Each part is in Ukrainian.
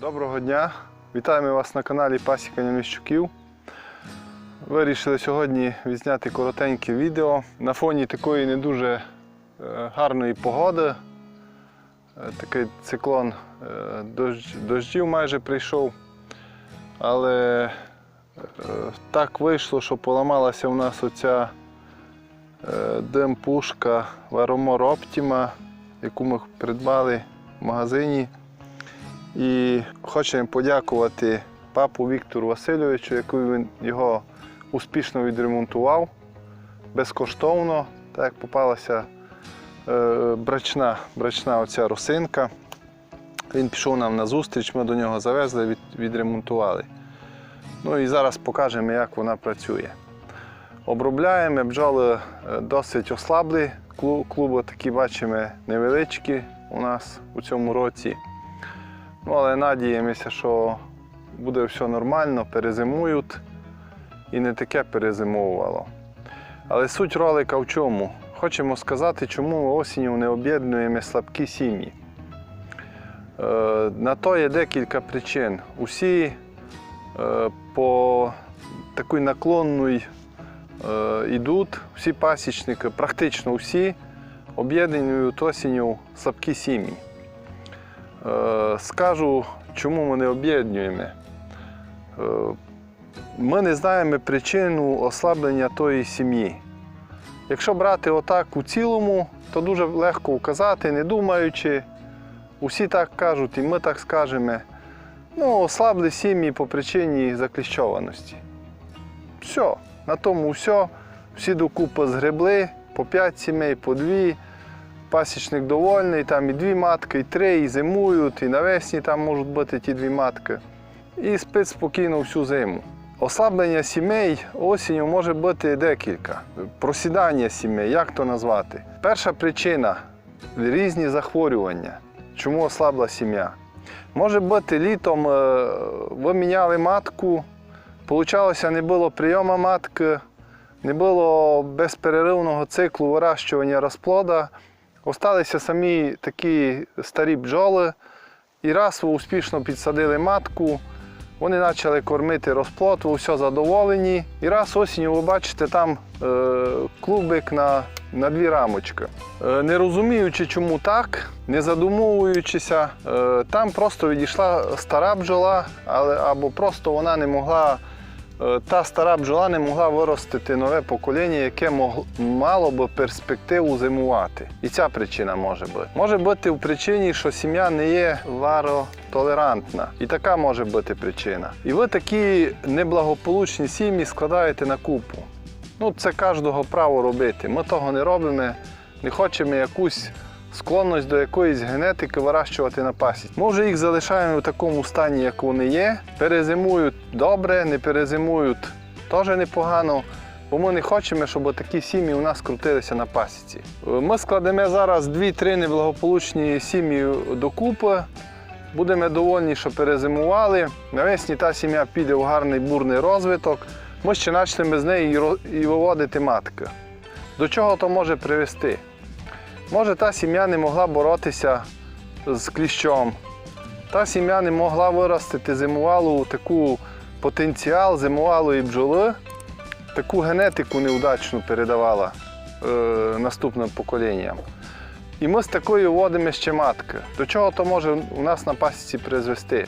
Доброго дня! Вітаємо вас на каналі Пасікання Міщуків. Вирішили сьогодні відзняти коротеньке відео на фоні такої не дуже е, гарної погоди. Е, Такий циклон е, дощ- дощів майже прийшов. Але так вийшло, що поламалася у нас оця дим-пушка Varomor Optima, яку ми придбали в магазині. І хочемо подякувати папу Віктору Васильовичу, який він його успішно відремонтував безкоштовно, так як попалася е, брачна, брачна оця росинка. Він пішов нам на зустріч, ми до нього завезли, від, відремонтували. Ну і зараз покажемо, як вона працює. Обробляємо бджоли е, досить ослаблі. Клу- Клуби такі бачимо невеличкі у нас у цьому році. Ну, але надіємося, що буде все нормально, перезимують і не таке перезимовувало. Але суть ролика в чому? Хочемо сказати, чому ми осінню не об'єднуємо слабкі сім'ї. Е, на то є декілька причин. Усі е, по такій наклонній е, йдуть, всі пасічники, практично всі об'єднують осінню слабкі сім'ї. Е, Скажу, чому ми не об'єднуємо. Е, Ми не знаємо причину ослаблення тої сім'ї. Якщо брати отак у цілому, то дуже легко вказати, не думаючи. Усі так кажуть, і ми так скажемо. Ну, ослабли сім'ї по причині закліщованості. Все, на тому все. Всі докупи згребли, по 5 сімей, по 2 пасічник довольний, там і дві матки, і три, і зимують, і навесні там можуть бути ті дві матки. І спить спокійно всю зиму. Ослаблення сімей осінню може бути декілька. Просідання сімей, як то назвати? Перша причина різні захворювання. Чому ослабла сім'я? Може бути літом е, ви міняли матку, получалося, не було прийому матки, не було безперервного циклу вирощування розплода. Осталися самі такі старі бджоли, і раз ви успішно підсадили матку, вони почали кормити розплод, ви все задоволені. І раз осінню ви бачите там е, клубик на, на дві рамочки. Е, не розуміючи, чому так, не задумовуючися, е, там просто відійшла стара бджола, але або просто вона не могла. Е, Та стара бджола не могла виростити нове покоління, яке мог- мало би перспективу зимувати. І ця причина може бути. Може бути в причині, що сім'я не є варотолерантна. І така може бути причина. І ви такі неблагополучні сім'ї складаєте на купу. Ну, це кожного право робити. Ми того не робимо, не хочемо якусь склонність до якоїсь генетики вирощувати на пасіці. Ми вже їх залишаємо в такому стані, як вони є. Перезимують добре, не перезимують теж непогано. Бо ми не хочемо, щоб такі сім'ї у нас крутилися на пасіці. Е, Ми складемо зараз 2-3 неблагополучні сім'ї докупи. Будемо довольні, що перезимували. Навесні та сім'я піде в гарний бурний розвиток. Ми ще почнемо з неї і виводити матки. До чого то може привести? Може, та сім'я не могла боротися з кліщом. Та сім'я не могла виростити зимувалу таку потенціал зимувалої бджоли, таку генетику неудачну передавала е, наступним поколінням. І ми з такою вводимо ще матки. До чого то може у нас на пасіці призвести?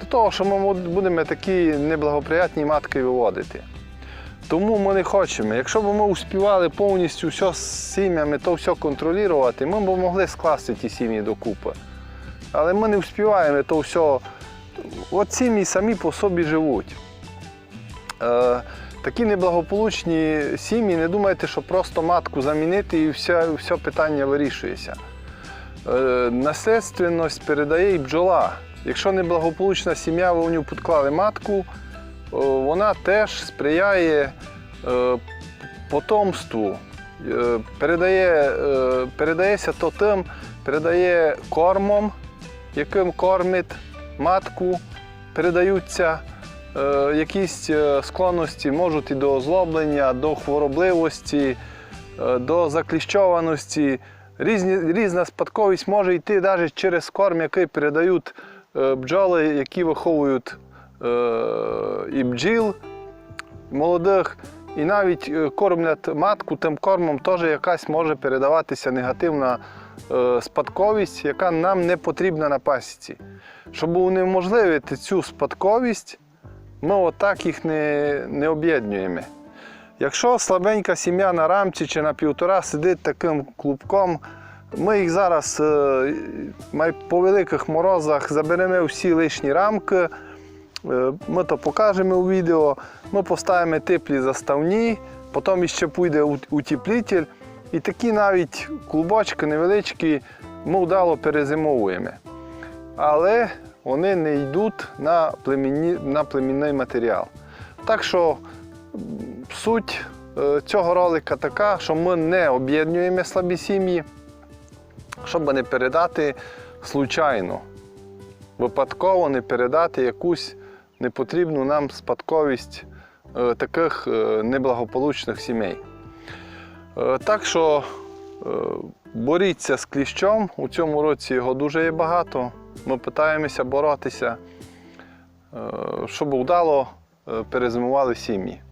До того, що ми будемо такі неблагоприятні матки виводити. Тому ми не хочемо. Якщо б ми успівали повністю все з сім'ями, то все контролювати, ми б могли скласти ті сім'ї докупи. Але ми не успіваємо то все. От сім'ї самі по собі живуть. Е, такі неблагополучні сім'ї, не думайте, що просто матку замінити і все, все питання вирішується. Е, наслідственність передає і бджола. Якщо неблагополучна сім'я, ви в нього підклали матку, вона теж сприяє потомству. Е, Передає, е, передається то тим, передає кормом, яким кормить матку, передаються е, якісь е, склонності, можуть і до озлоблення, до хворобливості, е, до закліщованості. Різні, різна спадковість може йти навіть через корм, який передають е, бджоли, які виховують е, і бджіл молодих, і навіть е, кормлять матку, тим кормом теж якась може передаватися негативна е, спадковість, яка нам не потрібна на пасіці. Щоб унеможливити цю спадковість, ми отак їх не, не об'єднуємо. Якщо слабенька сім'я на рамці чи на півтора сидить таким клубком, ми їх зараз е, по великих морозах заберемо всі лишні рамки. Е, Ми то покажемо у відео. Ми поставимо теплі заставні, потім ще піде ут- утеплитель. І такі навіть клубочки невеличкі ми вдало перезимовуємо. Але вони не йдуть на, племінні, на племінний матеріал. Так що суть е, цього ролика така, що ми не об'єднуємо слабі сім'ї, щоб не передати случайно, випадково не передати якусь непотрібну нам спадковість е, таких е, неблагополучних сімей. Е, Так що боріться з кліщом. У цьому році його дуже є багато. Ми питаємося боротися, щоб вдало е, перезимували сім'ї.